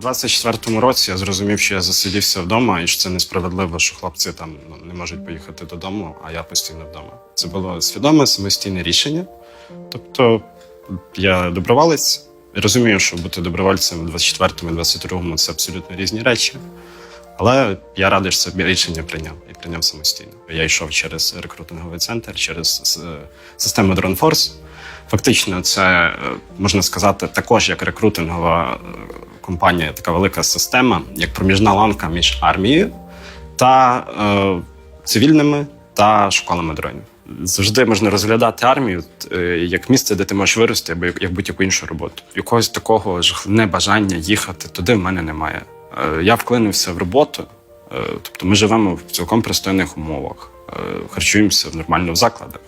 У 24-му році я зрозумів, що я засидівся вдома, і що це несправедливо, що хлопці там ну, не можуть поїхати додому, а я постійно вдома. Це було свідоме самостійне рішення. Тобто я доброволець. Розумію, що бути добровольцем у 24-му і 22-му це абсолютно різні речі. Але я радий, що це рішення прийняв і прийняв самостійно. Я йшов через рекрутинговий центр, через систему DroneForce. Фактично, це е, можна сказати також як рекрутингова е, компанія, така велика система, як проміжна ланка між армією та е, цивільними та школами дронів. Завжди можна розглядати армію е, як місце, де ти можеш вирости, або як, як будь-яку іншу роботу. Якогось такого ж небажання їхати туди в мене немає. Е, я вклинився в роботу, е, тобто ми живемо в цілком пристойних умовах, харчуємося в нормально в закладах.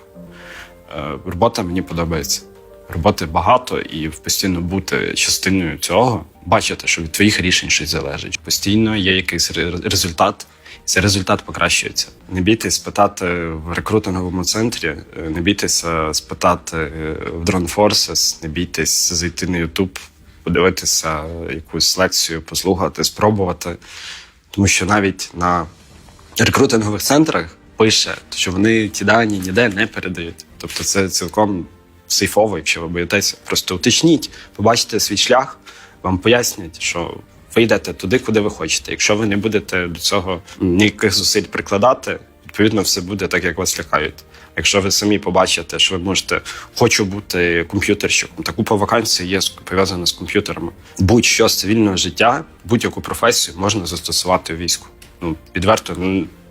Робота мені подобається. Роботи багато і постійно бути частиною цього, бачити, що від твоїх рішень щось залежить. Постійно є якийсь результат, і цей результат покращується. Не бійтесь спитати в рекрутинговому центрі, е, не бійтеся спитати е, в Drone Forces, не бійтесь зайти на YouTube, подивитися якусь лекцію, послухати, спробувати. Тому що навіть на рекрутингових центрах пише, що вони ті дані ніде не передають. Тобто це цілком сейфово, якщо ви боїтеся. Просто уточніть, побачите свій шлях, вам пояснять, що ви йдете туди, куди ви хочете. Якщо ви не будете до цього ніяких зусиль прикладати, відповідно, все буде так, як вас лякають. Якщо ви самі побачите, що ви можете хочу бути комп'ютерщиком, та купа вакансій є пов'язана з комп'ютерами. Будь-що з цивільного життя, будь-яку професію можна застосувати у війську. Ну відверто,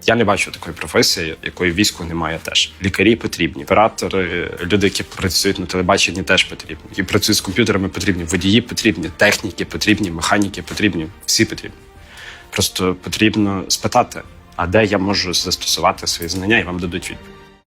я не бачу такої професії, якої війську немає теж. Лікарі потрібні, оператори, люди, які працюють на телебаченні, теж потрібні. І працюють з комп'ютерами, потрібні. Водії потрібні, техніки потрібні, механіки потрібні. Всі потрібні. Просто потрібно спитати, а де я можу застосувати свої знання, і вам дадуть відповідь.